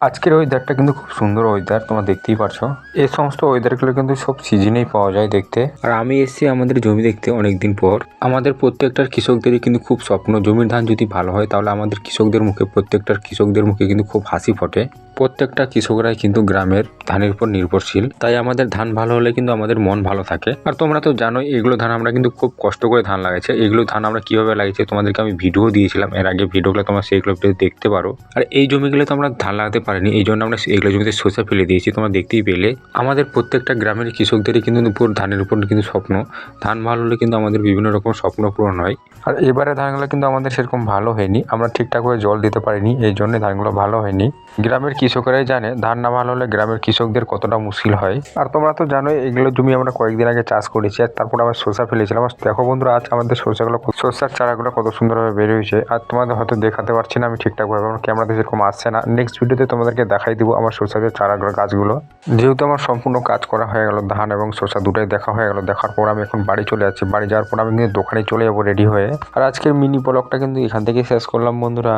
আজকের ওয়েদারটা কিন্তু খুব সুন্দর ওয়েদার তোমরা দেখতেই পারছ। এই সমস্ত ওয়েদারগুলো কিন্তু সব সিজনেই পাওয়া যায় দেখতে। আর আমি এসেছি আমাদের জমি দেখতে অনেকদিন পর। আমাদের প্রত্যেকটা কৃষকদেরই কিন্তু খুব স্বপ্ন, জমির ধান যদি ভালো হয়, তাহলে আমাদের কৃষকদের মুখে, প্রত্যেকটা কৃষকদের মুখে কিন্তু খুব হাসি ফোটে। প্রত্যেকটা কৃষকরাই কিন্তু গ্রামের ধানের উপর নির্ভরশীল। তাই আমাদের ধান ভালো হলে কিন্তু আমাদের মন ভালো থাকে। আর তোমরা তো জানোই, এগুলো ধান আমরা কিন্তু খুব কষ্ট করে ধান লাগাইছে। এগুলো ধান আমরা কীভাবে লাগিয়েছি তোমাদেরকে আমি ভিডিও দিয়েছিলাম। এর আগে ভিডিওগুলো তোমরা সেইগুলো দেখতে পারো। আর এই জমিগুলো তো আমরা ধান লাগাতে পারিনি, এই জন্য আমরা এইগুলো জমিতে শসা ফেলে দিয়েছি। তোমরা দেখতেই পেলে, আমাদের প্রত্যেকটা গ্রামের কৃষকদেরই কিন্তু উপর ধানের উপর কিন্তু স্বপ্ন। ধান ভালো হলে কিন্তু আমাদের বিভিন্ন রকম স্বপ্ন পূরণ হয়। আর এবারে ধানগুলো কিন্তু আমাদের সেরকম ভালো হয়নি। আমরা ঠিকঠাক করে জল দিতে পারিনি, এই জন্য ধানগুলো ভালো হয়নি। গ্রামের কৃষকরাই জানে, ধান না ভালো হলে গ্রামের কৃষকদের কতটা মুশকিল হয়। আর তোমরা তো জানোই, এগুলো জমি আমরা কয়েকদিন আগে চাষ করেছি আর তারপর আবার শসা ফেলেছিলাম। দেখো বন্ধুরা, আজ আমাদের শসাগুলো শসার চারাগুলো কত সুন্দরভাবে বের হয়েছে। আর তোমাদের হয়তো দেখাতে পারছি না আমি ঠিকঠাকভাবে, আমার ক্যামেরাতে সেরকম আসছে না। নেক্সট ভিডিওতে তোমাদেরকে দেখাই দিব আমার শসাদের চারাগুলো, গাছগুলো। যেহেতু আমার সম্পূর্ণ কাজ করা হয়ে গেল, ধান এবং শসা দুটাই দেখা হয়ে গেল, দেখার পর আমি এখন বাড়ি চলে যাচ্ছি। বাড়ি যাওয়ার পর আমি কিন্তু দোকানে চলে যাব রেডি হয়ে। আর আজকের মিনি ব্লগটা কিন্তু এখান থেকে শেষ করলাম বন্ধুরা।